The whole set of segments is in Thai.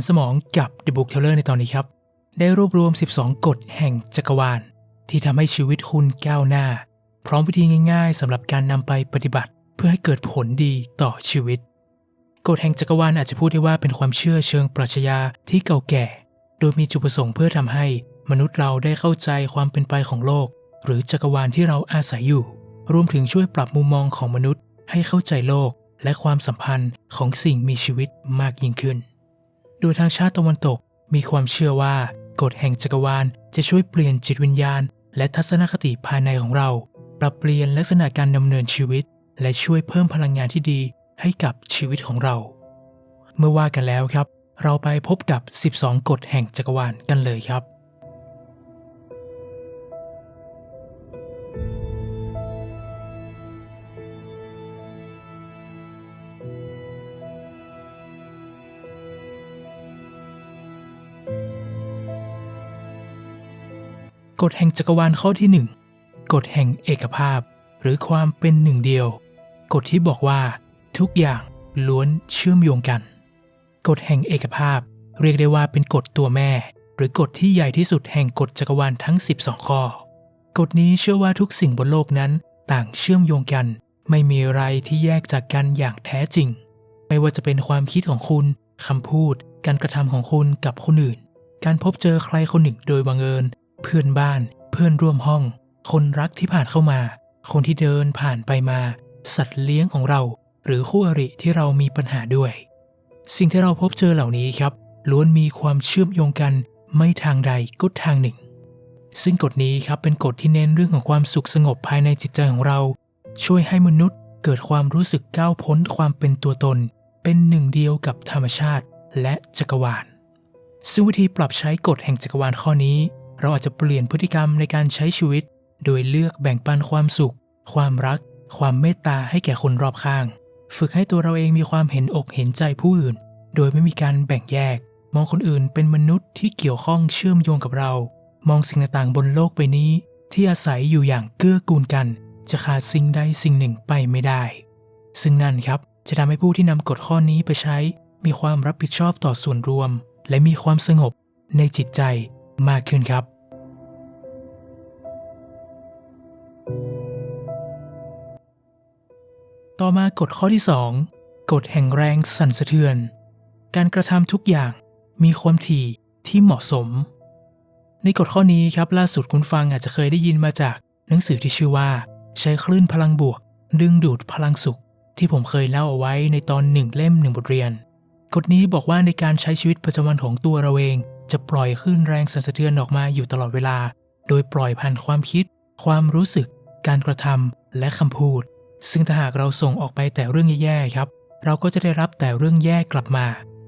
ารสมองกับ The Book Teller ในตอนนี้ครับ ได้รวบรวม 12 กฎแห่งจักรวาล ที่ทำให้ชีวิตคุณก้าวหน้า พร้อมวิธีง่ายๆสำหรับการนำไปปฏิบัติ เพื่อให้เกิดผลดีต่อชีวิต กฎแห่งจักรวาลอาจจะพูดได้ว่าเป็นความเชื่อเชิงปรัชญาที่เก่าแก่ โดยมีจุดประสงค์เพื่อทำให้มนุษย์เราได้เข้าใจความเป็นไปของโลก หรือจักรวาลที่เราอาศัยอยู่ รวมถึงช่วยปรับมุมมองของมนุษย์ ให้เข้าใจโลกและความสัมพันธ์ของสิ่งมีชีวิตมากยิ่งขึ้น โดยทางชาติตะวันตกมีความเชื่อว่ากฎแห่งจักรวาลจะช่วยเปลี่ยนจิตวิญญาณ และทัศนคติภายในของเรา ปรับเปลี่ยนลักษณะการดำเนินชีวิต และช่วยเพิ่มพลังงานที่ดีให้กับชีวิตของเรา เมื่อว่ากันแล้วครับ เราไปพบกับ 12 กฎแห่งจักรวาลกันเลยครับ กฎแห่งจักรวาลข้อที่ 1 กฎแห่งเอกภาพ หรือความเป็นหนึ่งเดียว กฎที่บอกว่าทุกอย่างล้วนเชื่อมโยงกัน กฎแห่งเอกภาพ เรียกได้ว่าเป็นกฎตัวแม่ หรือกฎที่ใหญ่ที่สุดแห่งกฎจักรวาลทั้ง 12 ข้อ กฎนี้เชื่อว่าทุกสิ่งบนโลกนั้นต่างเชื่อมโยงกัน ไม่มีอะไรที่แยกจากกันอย่างแท้จริง ไม่ว่าจะเป็นความคิดของคุณคำพูด การกระทำของคุณกับคนอื่น การพบเจอใครคนหนึ่งโดยบังเอิญ เพื่อนบ้าน เพื่อนร่วมห้อง คนรักที่ผ่านเข้ามา คนที่เดินผ่านไปมา สัตว์เลี้ยงของเรา หรือคู่อริที่เรามีปัญหาด้วย สิ่งที่เราพบเจอเหล่านี้ครับล้วนมีความเชื่อมโยงกันไม่ทางใดก็ทางหนึ่ง ซึ่งกฎนี้ครับเป็นกฎที่เน้นเรื่องของความสุขสงบภายในจิตใจของเรา ช่วยให้มนุษย์เกิดความรู้สึกก้าวพ้นความเป็นตัวตน เป็นหนึ่งเดียวกับธรรมชาติและจักรวาล ซึ่งวิธีปรับใช้กฎแห่งจักรวาลข้อนี้ เราอาจจะเปลี่ยนพฤติกรรมในการใช้ชีวิต โดยเลือกแบ่งปันความสุข ความรัก ความเมตตาให้แก่คนรอบข้าง ฝึกให้ตัวเราเองมีความเห็นอกเห็นใจผู้อื่น โดยไม่มีการแบ่งแยก มองคนอื่นเป็นมนุษย์ที่เกี่ยวข้องเชื่อมโยงกับเรา มองสิ่งต่างๆบนโลกใบนี้ ที่อาศัยอยู่อย่างเกื้อกูลกัน จะขาดสิ่งใดสิ่งหนึ่งไปไม่ได้ ซึ่งนั่นครับจะทำให้ผู้ที่นำกฎข้อนี้ไปใช้ มีความรับผิดชอบต่อส่วนรวม และมีความสงบในจิตใจ มากขึ้นครับ ต่อมากฎข้อที่ 2 กฎแห่งแรงสั่นสะเทือน การกระทำทุกอย่างมีความถี่ที่เหมาะสม ในกฎข้อนี้ครับล่าสุดคุณฟังอาจจะเคยได้ยินมาจากหนังสือที่ชื่อว่า ใช้คลื่นพลังบวก ดึงดูดพลังสุข ที่ผมเคยเล่าเอาไว้ในตอนหนึ่งเล่มหนึ่งบทเรียน กฎนี้บอกว่าในการใช้ชีวิตประจำวันของตัวเราเอง จะปล่อยคลื่นแรงสั่นสะเทือนออกมาอยู่ตลอดเวลา โดยปล่อยผ่านความคิด ความรู้สึก การกระทำและคำพูด ซึ่งถ้าหากเราส่งออกไปแต่เรื่องแย่ๆครับ เราก็จะได้รับแต่เรื่องแย่กลับมา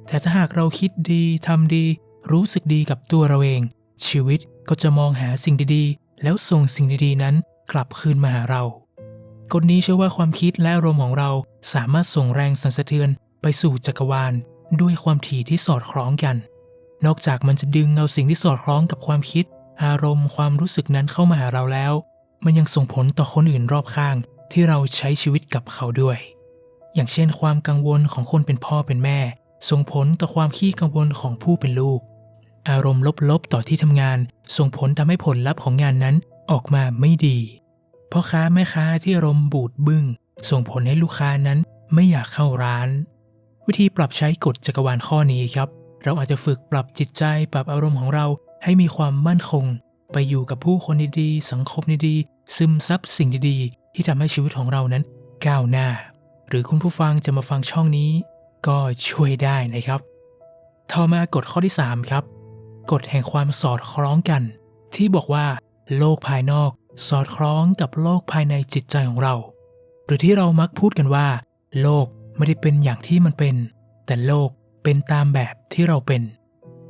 แต่ถ้าหากเราคิดดีทำดี รู้สึกดีกับตัวเราเอง ชีวิตก็จะมองหาสิ่งดีๆ แล้วส่งสิ่งดีๆนั้นกลับคืนมาหาเรากฎนี้เชื่อว่าความคิดและอารมณ์ของเราสามารถส่งแรงสั่นสะเทือนไปสู่จักรวาล ด้วยความถี่ที่สอดคล้องกัน นอกจากมันจะดึงเอาสิ่งที่สอดคล้องกับความคิด อารมณ์ความรู้สึกนั้นเข้ามาหาเราแล้ว มันยังส่งผลต่อคนอื่นรอบข้าง ที่เราใช้ชีวิตกับเขาด้วย อย่างเช่น ความกังวลของคนเป็นพ่อเป็นแม่ ส่งผลต่อความขี้กังวลของผู้เป็นลูก อารมณ์ลบๆต่อที่ทำงาน ส่งผลทำให้ผลลัพธ์ของงานนั้นออกมาไม่ดีพ่อค้าแม่ค้าที่อารมณ์บูดบึง้ง ส่งผลให้ลูกค้านั้นไม่อยากเข้าร้าน วิธีปรับใช้กฎจักรวาลข้อนี้ครับ เราอาจจะฝึกปรับจิตใจปรับอารมณ์ของเราให้มีความมั่นคง ไปอยู่กับผู้คนดีๆ สังคมดีๆ ซึมซับสิ่งดีๆ ที่ทำให้ชีวิตของเรานั้นก้าวหน้า หรือคุณผู้ฟังจะมาฟังช่องนี้ ก็ช่วยได้นะครับต่อมากฎข้อที่ 3 ครับกฎแห่งความสอดคล้องกัน ที่บอกว่า โลกภายนอก สอดคล้องกับโลกภายในจิตใจของเรา หรือที่เรามักพูดกันว่า โลกไม่ได้เป็นอย่างที่มันเป็น แต่โลก เป็นตามแบบที่เราเป็น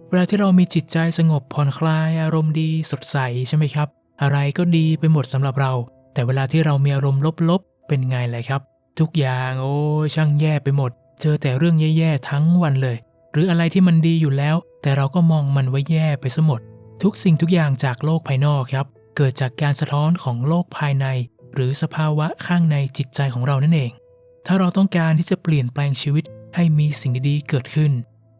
เวลาที่เรามีจิตใจสงบผ่อนคลายอารมณ์ดีสดใสใช่ไหมครับ อะไรก็ดีไปหมดสำหรับเรา แต่เวลาที่เรามีอารมณ์ลบๆ เป็นไงเลยครับ ทุกอย่างโอ้ช่างแย่ไปหมด เจอแต่เรื่องแย่ๆทั้งวันเลย หรืออะไรที่มันดีอยู่แล้ว แต่เราก็มองมันไว่าแย่ไปซะหมด ทุกสิ่งทุกอย่างจากโลกภายนอกครับ เกิดจากการสะท้อนของโลกภายใน หรือสภาวะข้างในจิตใจของเรานั่นเองถ้าเราต้องการที่จะเปลี่ยนแปลงชีวิต ให้มีสิ่งดีๆเกิดขึ้น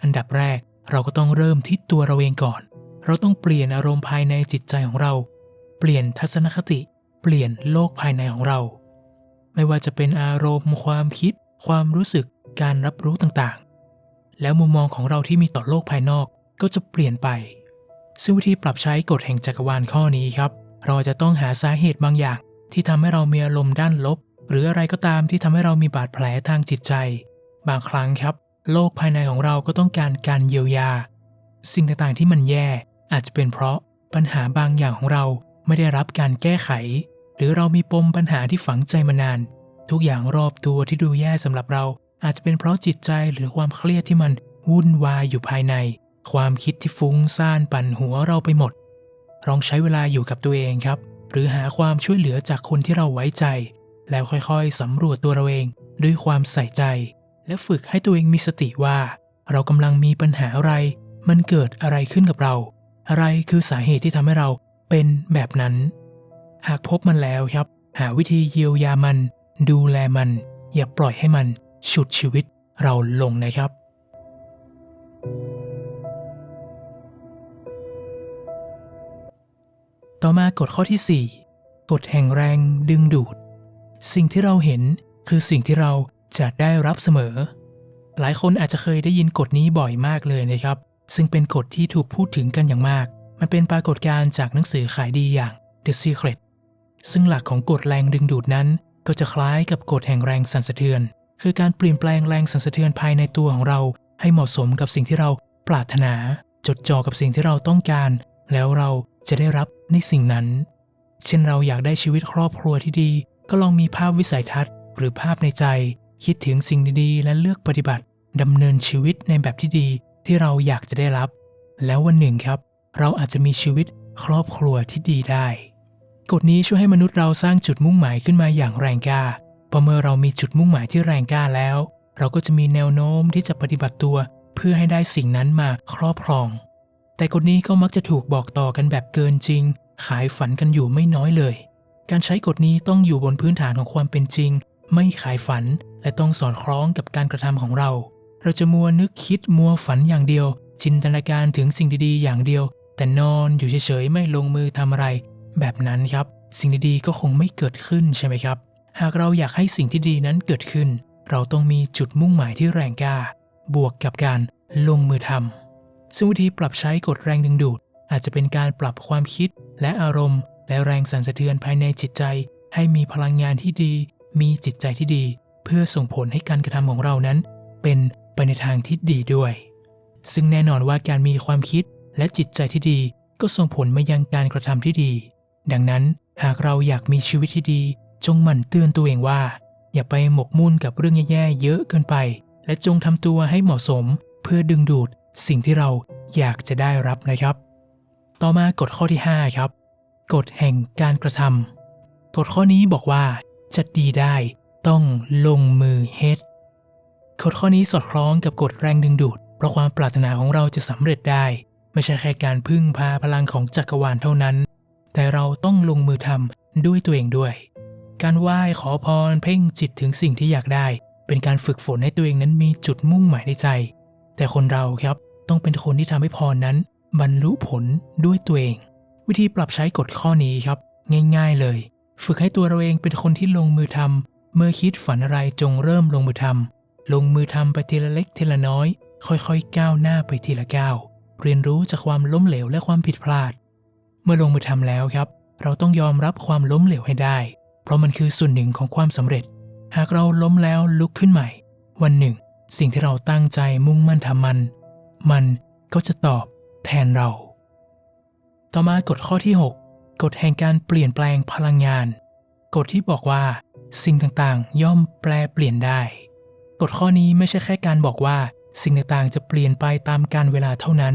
อันดับแรกเราก็ต้องเริ่มที่ตัวเราเองก่อน เราต้องเปลี่ยนอารมณ์ภายในจิตใจของเรา เปลี่ยนทัศนคติ เปลี่ยนโลกภายในของเรา ไม่ว่าจะเป็นอารมณ์ความคิด ความรู้สึก การรับรู้ต่างๆ แล้วมุมมองของเราที่มีต่อโลกภายนอกก็จะเปลี่ยนไป ซึ่งวิธีปรับใช้กฎแห่งจักรวาลข้อนี้ครับ เราจะต้องหาสาเหตุบางอย่าง ที่ทำให้เรามีอารมณ์ด้านลบ หรืออะไรก็ตามที่ทำให้เรามีบาดแผลทางจิตใจ บางครั้งครับ โลกภายในของเราก็ต้องการการเยียวยา สิ่งต่างๆที่มันแย่อาจจะเป็นเพราะปัญหาบางอย่างของเราไม่ได้รับการแก้ไข หรือเรามีปมปัญหาที่ฝังใจมานาน ทุกอย่างรอบตัวที่ดูแย่สำหรับเรา อาจจะเป็นเพราะจิตใจหรือความเครียดที่มันวุ่นวายอยู่ภายใน ความคิดที่ฟุ้งซ่านปั่นหัวเราไปหมดลองใช้เวลาอยู่กับตัวเองครับ หรือหาความช่วยเหลือจากคนที่เราไว้ใจ แล้วค่อยๆสำรวจตัวเราเองด้วยความใส่ใจ และฝึกให้ตัวเองมีสติว่า เรากำลังมีปัญหาอะไร มันเกิดอะไรขึ้นกับเรา อะไรคือสาเหตุที่ทำให้เราเป็นแบบนั้น หากพบมันแล้วครับ หาวิธีเยียวยามัน ดูแลมัน อย่าปล่อยให้มันฉุดชีวิตเราลงนะครับ ต่อมากฎข้อที่ 4 กฎแห่งแรงดึงดูด สิ่งที่เราเห็นคือสิ่งที่เรา จะได้รับเสมอ หลายคนอาจจะเคยได้ยินกฎนี้บ่อยมากเลยนะครับ ซึ่งเป็นกฎที่ถูกพูดถึงกันอย่างมาก มันเป็นปรากฏการณ์จากหนังสือขายดีอย่าง The Secret ซึ่งหลักของกฎแรงดึงดูดนั้น ก็จะคล้ายกับกฎแห่งแรงสั่นสะเทือน คือการเปลี่ยนแปลงแรงสั่นสะเทือนภายในตัวของเรา ให้เหมาะสมกับสิ่งที่เราปรารถนา จดจ่อกับสิ่งที่เราต้องการ แล้วเราจะได้รับในสิ่งนั้น เช่นเราอยากได้ชีวิตครอบครัวที่ดี ก็ลองมีภาพวิสัยทัศน์ หรือภาพในใจ คิดถึงสิ่งดีๆ และเลือกปฏิบัติดำเนินชีวิตในแบบที่ดีที่เราอยากจะได้รับ แล้ววันหนึ่งครับ เราอาจจะมีชีวิตครอบครัวที่ดีได้ กฎนี้ช่วยให้มนุษย์เราสร้างจุดมุ่งหมายขึ้นมาอย่างแรงกล้าพอเมื่อเรามีจุดมุ่งหมายที่แรงกล้าแล้ว เราก็จะมีแนวโน้มที่จะปฏิบัติตัว เพื่อให้ได้สิ่งนั้นมาครอบครอง แต่กฎนี้ก็มักจะถูกบอกต่อกันแบบเกินจริง ขายฝันกันอยู่ไม่น้อยเลย การใช้กฎนี้ต้องอยู่บนพื้นฐานของความเป็นจริง ไม่ขายฝัน และต้องสอดคล้องกับการกระทำของเรา เราจะมัวนึกคิดมัวฝันอย่างเดียว จินตนาการถึงสิ่งดีๆ อย่างเดียว แต่นอนอยู่เฉยๆไม่ลงมือทำอะไร แบบนั้นครับ สิ่งดีๆก็คงไม่เกิดขึ้นใช่ไหมครับ หากเราอยากให้สิ่งที่ดีนั้นเกิดขึ้น เราต้องมีจุดมุ่งหมายที่แรงกล้า บวกกับการลงมือทำซึ่งวิธีปรับใช้กฎแรงดึงดูด อาจจะเป็นการปรับความคิดและอารมณ์ และแรงสั่นสะเทือนภายในจิตใจ ให้มีพลังงานที่ดี มีจิตใจที่ดี เพื่อส่งผลให้การกระทำของเรานั้น เป็นไปในทางที่ดีด้วย ซึ่งแน่นอนว่าการมีความคิดและจิตใจที่ดีก็ส่งผลมายังการกระทำที่ดี ดังนั้นหากเราอยากมีชีวิตที่ดี จงหมั่นเตือนตัวเองว่า อย่าไปหมกมุ่นกับเรื่องแย่ๆเยอะเกินไป และจงทำตัวให้เหมาะสม เพื่อดึงดูดสิ่งที่เราอยากจะได้รับนะครับ ต่อมากฎข้อที่ 5 ครับ กฎแห่งการกระทำกฎข้อนี้บอกว่าจะดีได้ ต้องลงมือเฮ็ดกฎข้อนี้สอดคล้องกับกฎแรงดึงดูด เพราะความปรารถนาของเราจะสำเร็จได้ ไม่ใช่แค่การพึ่งพาพลังของจักรวาลเท่านั้น แต่เราต้องลงมือทำด้วยตัวเองด้วย การไหว้ขอพรเพ่งจิตถึงสิ่งที่อยากได้ เป็นการฝึกฝนให้ตัวเองนั้นมีจุดมุ่งหมายในใจ แต่คนเราครับต้องเป็นคนที่ทำให้พรนั้น บรรลุผลด้วยตัวเอง วิธีปรับใช้กฎข้อนี้ครับ ง่าย ๆเลย ฝึกให้ตัวเราเองเป็นคนที่ลงมือทำ เมื่อคิดฝันอะไรจงเริ่มลงมือทำลงมือทำไปทีละเล็กทีละน้อย ค่อยๆ ก้าวหน้าไปทีละก้าวเรียนรู้จากความล้มเหลวและความผิดพลาด เมื่อลงมือทำแล้วครับ เราต้องยอมรับความล้มเหลวให้ได้ เพราะมันคือส่วนหนึ่งของความสำเร็จ หากเราล้มแล้วลุกขึ้นใหม่ วันหนึ่ง สิ่งที่เราตั้งใจมุ่งมั่นทำมัน มันก็จะตอบแทนเรา ต่อมากฎข้อที่ 6 กฎแห่งการเปลี่ยนแปลงพลังงาน กฎที่บอกว่า สิ่งต่างๆ ย่อมแปลเปลี่ยนได้ กฎข้อนี้ไม่ใช่แค่การบอกว่า สิ่งต่างๆ จะเปลี่ยนไปตามกาลเวลาเท่านั้น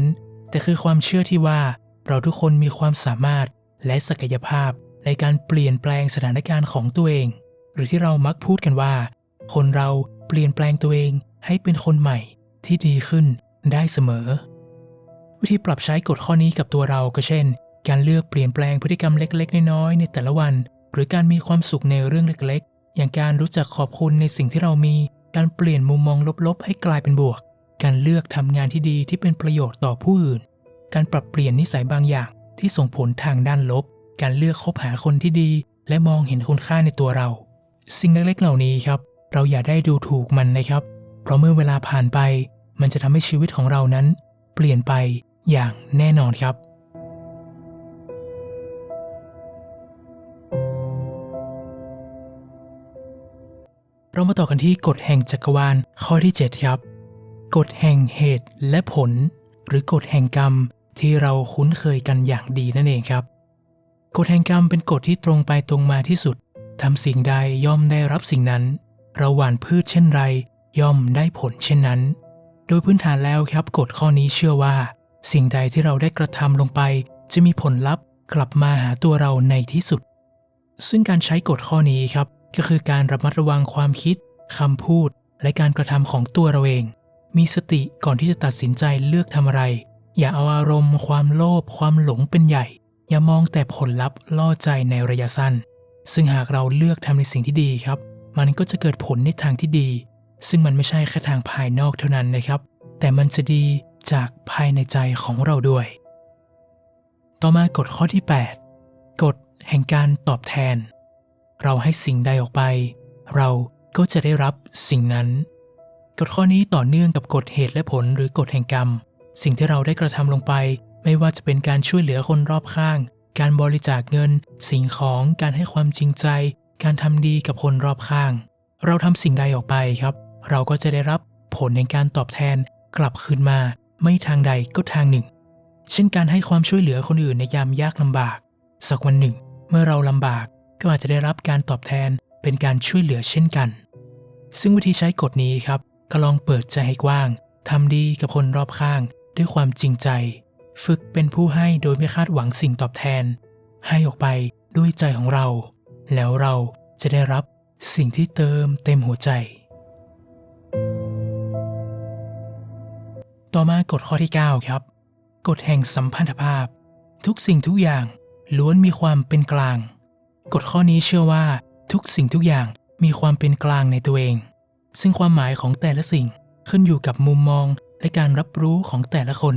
แต่คือความเชื่อที่ว่า เราทุกคนมีความสามารถและศักยภาพในการเปลี่ยนแปลงสถานการณ์ของตัวเอง หรือที่เรามักพูดกันว่า คนเราเปลี่ยนแปลงตัวเองให้เป็นคนใหม่ที่ดีขึ้นได้เสมอ วิธีปรับใช้กฎข้อนี้กับตัวเราก็เช่น การเลือกเปลี่ยนแปลงพฤติกรรมเล็ก ๆ น้อยๆในแต่ละวัน หรือการมีความสุขในเรื่องเล็กๆ อย่างการรู้จักขอบคุณในสิ่งที่เรามี การเปลี่ยนมุมมองลบๆ ให้กลายเป็นบวก การเลือกทำงานที่ดีที่เป็นประโยชน์ต่อผู้อื่น การปรับเปลี่ยนนิสัยบางอย่างที่ส่งผลทางด้านลบ การเลือกคบหาคนที่ดี และมองเห็นคุณค่าในตัวเรา สิ่งเล็กๆเหล่านี้ครับ เราอย่าได้ดูถูกมันนะครับ เพราะเมื่อเวลาผ่านไป มันจะทำให้ชีวิตของเรานั้น เปลี่ยนไปอย่างแน่นอนครับ เรามาต่อกันที่กฎแห่งจักรวาลข้อที่ 7 ครับ กฎแห่งเหตุและผล หรือกฎแห่งกรรมที่เราคุ้นเคยกันอย่างดีนั่นเองครับ กฎแห่งกรรมเป็นกฎที่ตรงไปตรงมาที่สุดทำสิ่งใดย่อมได้รับสิ่งนั้น เราหว่านพืชเช่นไร ย่อมได้ผลเช่นนั้น โดยพื้นฐานแล้วครับกฎข้อนี้เชื่อว่า สิ่งใดที่เราได้กระทำลงไป จะมีผลลัพธ์กลับมาหาตัวเราในที่สุด ซึ่งการใช้กฎข้อนี้ครับ ก็คือการระมัดระวังความคิดคำพูด และการกระทำของตัวเราเอง มีสติก่อนที่จะตัดสินใจเลือกทำอะไร อย่าเอาอารมณ์ ความโลภความหลงเป็นใหญ่ อย่ามองแต่ผลลัพธ์ล่อใจในระยะสั้น ซึ่งหากเราเลือกทำในสิ่งที่ดีครับ มันก็จะเกิดผลในทางที่ดี ซึ่งมันไม่ใช่แค่ทางภายนอกเท่านั้นนะครับ แต่มันจะดีจากภายในใจของเราด้วย ต่อมากฎข้อที่ 8 กฎแห่งการตอบแทน เราให้สิ่งใดออกไป เราก็จะได้รับสิ่งนั้น กฎข้อนี้ต่อเนื่องกับกฎเหตุและผลหรือกฎแห่งกรรม สิ่งที่เราได้กระทำลงไป ไม่ว่าจะเป็นการช่วยเหลือคนรอบข้าง การบริจาคเงิน สิ่งของ การให้ความจริงใจ การทำดีกับคนรอบข้าง เราทำสิ่งใดออกไปครับ เราก็จะได้รับผลในการตอบแทนกลับคืนมา ไม่ทางใดก็ทางหนึ่ง เช่นการให้ความช่วยเหลือคนอื่นในยามยากลำบาก สักวันหนึ่ง เมื่อเราลำบาก ก็อาจจะได้รับการตอบแทนเป็นการช่วยเหลือเช่นกัน ซึ่งวิธีใช้กฎนี้ครับ ก็ลองเปิดใจให้กว้างทำดีกับคนรอบข้าง ด้วยความจริงใจ ฝึกเป็นผู้ให้โดยไม่คาดหวังสิ่งตอบแทน ให้ออกไปด้วยใจของเรา แล้วเราจะได้รับสิ่งที่เติมเต็มหัวใจ ต่อมากฎข้อที่ 9 ครับ กฎแห่งสัมพันธภาพ ทุกสิ่งทุกอย่างล้วนมีความเป็นกลาง กฎข้อนี้เชื่อว่าทุกสิ่งทุกอย่างมีความเป็นกลางในตัวเอง ซึ่งความหมายของแต่ละสิ่งขึ้นอยู่กับมุมมองและการรับรู้ของแต่ละคน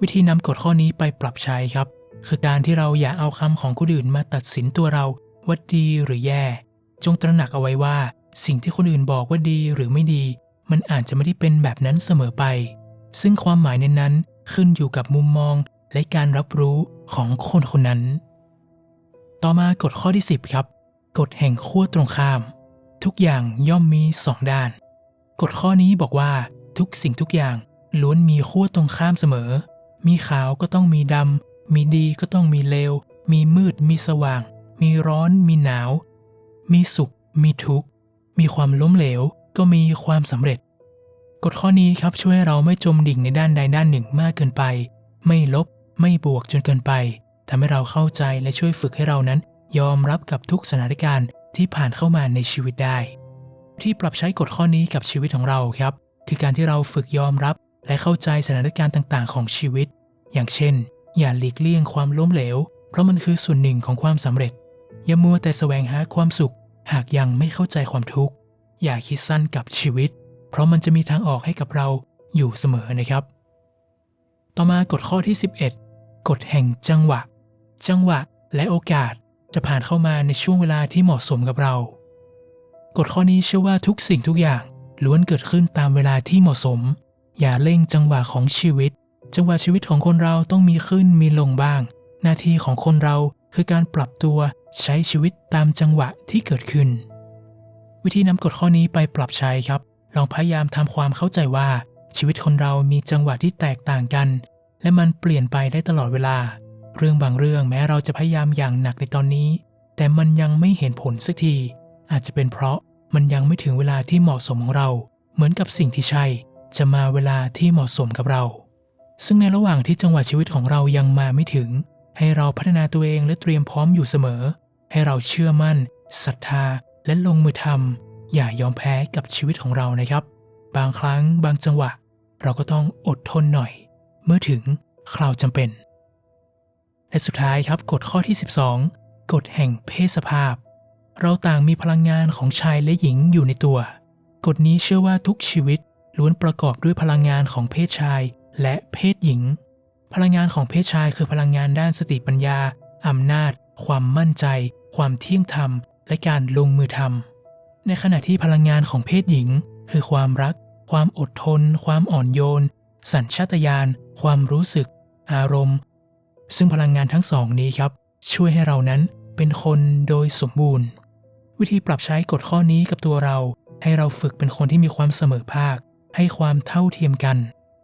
วิธีนำกฎข้อนี้ไปปรับใช้ครับ คือการที่เราอย่าเอาคำของคนอื่นมาตัดสินตัวเราว่าดีหรือแย่ จงตระหนักเอาไว้ว่า สิ่งที่คนอื่นบอกว่าดีหรือไม่ดี มันอาจจะไม่ได้เป็นแบบนั้นเสมอไป ซึ่งความหมายในนั้นขึ้นอยู่กับมุมมองและการรับรู้ของคนคนนั้น ต่อมากฎข้อที่ 10 ครับ กฎแห่งขั้วตรงข้าม ทุกอย่างย่อมมีสองด้าน กฎข้อนี้บอกว่าทุกสิ่งทุกอย่างล้วนมีขั้วตรงข้ามเสมอ มีขาวก็ต้องมีดำ มีดีก็ต้องมีเลว มีมืด มีสว่าง มีร้อน มีหนาว มีสุข มีทุกข์ มีความล้มเหลว ก็มีความสำเร็จ กฎข้อนี้ครับช่วยให้เราไม่จมดิ่งในด้านใดด้านหนึ่งมากเกินไป ไม่ลบ ไม่บวกจนเกินไป ทำให้เราเข้าใจและช่วยฝึกให้เรานั้น ยอมรับกับทุกสถานการณ์ที่ผ่านเข้ามาในชีวิตได้ ที่ปรับใช้กฎข้อนี้กับชีวิตของเราครับ คือการที่เราฝึกยอมรับและเข้าใจสถานการณ์ต่าง ๆ ของชีวิต อย่างเช่น อย่าหลีกเลี่ยงความล้มเหลว เพราะมันคือส่วนหนึ่งของความสำเร็จ อย่ามัวแต่แสวงหาความสุข หากยังไม่เข้าใจความทุกข์ อย่าคิดสั้นกับชีวิต เพราะมันจะมีทางออกให้กับเราอยู่เสมอนะครับ ต่อมากฎข้อที่ 11 กฎแห่งจังหวะ จังหวะและโอกาสจะผ่านเข้ามาในช่วงเวลาที่เหมาะสมกับเรา กฎข้อนี้เชื่อว่าทุกสิ่งทุกอย่างล้วนเกิดขึ้นตามเวลาที่เหมาะสม อย่าเร่งจังหวะของชีวิต จังหวะชีวิตของคนเราต้องมีขึ้นมีลงบ้าง หน้าที่ของคนเราคือการปรับตัวใช้ชีวิตตามจังหวะที่เกิดขึ้น วิธีนำกฎข้อนี้ไปปรับใช้ครับ ลองพยายามทำความเข้าใจว่าชีวิตคนเรามีจังหวะที่แตกต่างกัน และมันเปลี่ยนไปได้ตลอดเวลา เรื่องบางเรื่องแม้เราจะพยายามอย่างหนักในตอนนี้ แต่มันยังไม่เห็นผลสักที อาจจะเป็นเพราะมันยังไม่ถึงเวลาที่เหมาะสมของเรา เหมือนกับสิ่งที่ใช่ จะมาเวลาที่เหมาะสมกับเรา ซึ่งในระหว่างที่จังหวะชีวิตของเรายังมาไม่ถึง ให้เราพัฒนาตัวเองและเตรียมพร้อมอยู่เสมอ ให้เราเชื่อมั่นศรัทธาและลงมือทำอย่ายอมแพ้กับชีวิตของเรานะครับ บางครั้งบางจังหวะ เราก็ต้องอดทนหน่อย เมื่อถึงคราวจำเป็น และสุดท้ายครับกฎข้อที่ 12 กฎแห่งเพศสภาพ เราต่างมีพลังงานของชายและหญิงอยู่ในตัว กฎนี้เชื่อว่าทุกชีวิตล้วนประกอบด้วยพลังงานของเพศชายและเพศหญิง พลังงานของเพศชายคือพลังงานด้านสติปัญญาอำนาจ ความมั่นใจ ความเที่ยงธรรม และการลงมือทำในขณะที่พลังงานของเพศหญิง คือความรัก ความอดทน ความอ่อนโยน สัญชาตญาณ ความรู้สึก อารมณ์ ซึ่งพลังงานทั้งสองนี้ครับ ช่วยให้เรานั้นเป็นคนโดยสมบูรณ์ วิธีปรับใช้กฎข้อนี้กับตัวเรา ให้เราฝึกเป็นคนที่มีความเสมอภาค ให้ความเท่าเทียมกัน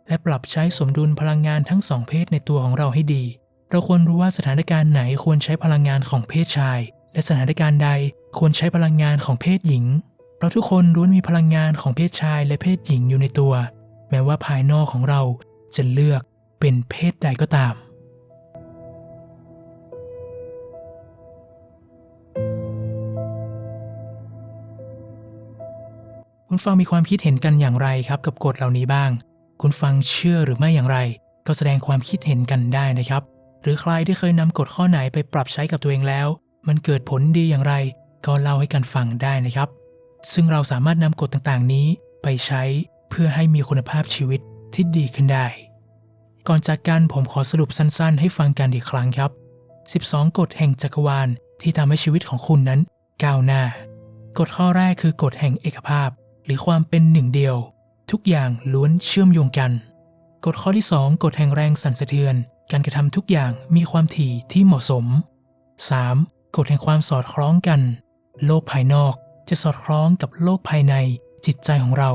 และปรับใช้สมดุลพลังงานทั้งสองเพศในตัวของเราให้ดี เราควรรู้ว่าสถานการณ์ไหนควรใช้พลังงานของเพศชาย และสถานการณ์ใดควรใช้พลังงานของเพศหญิง เราทุกคนล้วนมีพลังงานของเพศชายและเพศหญิงอยู่ในตัว แม้ว่าภายนอกของเราจะเลือกเป็นเพศใดก็ตาม คุณฟังมีความคิดเห็นกันอย่างไรครับ กับกฎเหล่านี้บ้าง คุณฟังเชื่อหรือไม่อย่างไร ก็แสดงความคิดเห็นกันได้นะครับ หรือใครที่เคยนำกฎข้อไหนไปปรับใช้กับตัวเองแล้ว มันเกิดผลดีอย่างไร ก็เล่าให้กันฟังได้นะครับ ซึ่งเราสามารถนำกฎต่างๆ นี้ไปใช้เพื่อให้มีคุณภาพชีวิตที่ดีขึ้นได้ ก่อนจากกันผมขอสรุปสั้นๆ ให้ฟังกันอีกครั้งครับ 12 กฎแห่งจักรวาลที่ทำให้ชีวิตของคุณนั้นก้าวหน้า กฎข้อแรกคือกฎแห่งเอกภาพ หรือความเป็นหนึ่งเดียว ทุกอย่างล้วนเชื่อมโยงกัน กฎข้อที่ 2 กฎแห่งแรงสั่นสะเทือน การกระทำทุกอย่างมีความถี่ที่เหมาะสม 3. กฎแห่งความสอดคล้องกัน โลกภายนอกจะสอดคล้องกับโลกภายในจิตใจของเรา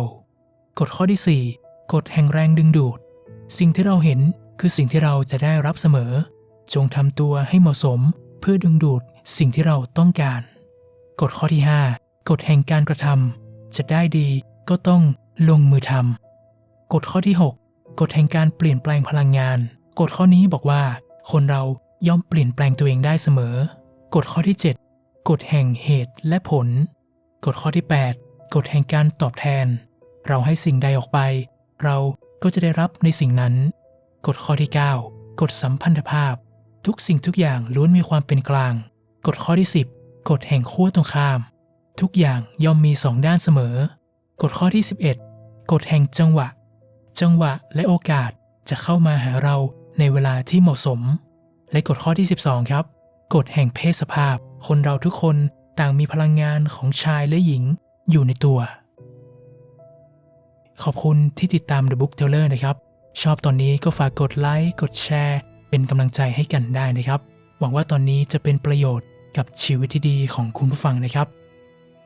กฎข้อที่ 4 กฎแห่งแรงดึงดูด สิ่งที่เราเห็นคือสิ่งที่เราจะได้รับเสมอ จงทำตัวให้เหมาะสมเพื่อดึงดูดสิ่งที่เราต้องการ กฎข้อที่ 5 กฎแห่งการกระทำ จะได้ดีก็ต้องลงมือทำกฎข้อที่ 6กฎแห่งการเปลี่ยนแปลงพลังงานกฎข้อนี้บอกว่า คนเราย่อมเปลี่ยนแปลงตัวเองได้เสมอกฎข้อที่ 7กฎแห่งเหตุและผลกฎข้อที่ 8กฎแห่งการตอบแทน เราให้สิ่งใดออกไป เราก็จะได้รับในสิ่งนั้นกฎข้อที่ 9กฎสัมพันธภาพ ทุกสิ่งทุกอย่างล้วนมีความเป็นกลางกฎข้อที่ 10กฎแห่งขั้วตรงข้าม ทุกอย่างย่อมมีสองด้านเสมอ กฎข้อที่ 11 กฎแห่งจังหวะ จังหวะและโอกาสจะเข้ามาหาเราในเวลาที่เหมาะสม และกฎข้อที่ 12 ครับ กฎแห่งเพศสภาพ คนเราทุกคนต่างมีพลังงานของชายและหญิงอยู่ในตัว ขอบคุณที่ติดตาม The Book Teller นะครับ ชอบตอนนี้ก็ฝากกดไลค์ กดแชร์ เป็นกำลังใจให้กันได้นะครับ หวังว่าตอนนี้จะเป็นประโยชน์กับชีวิตที่ดีของคุณผู้ฟังนะครับ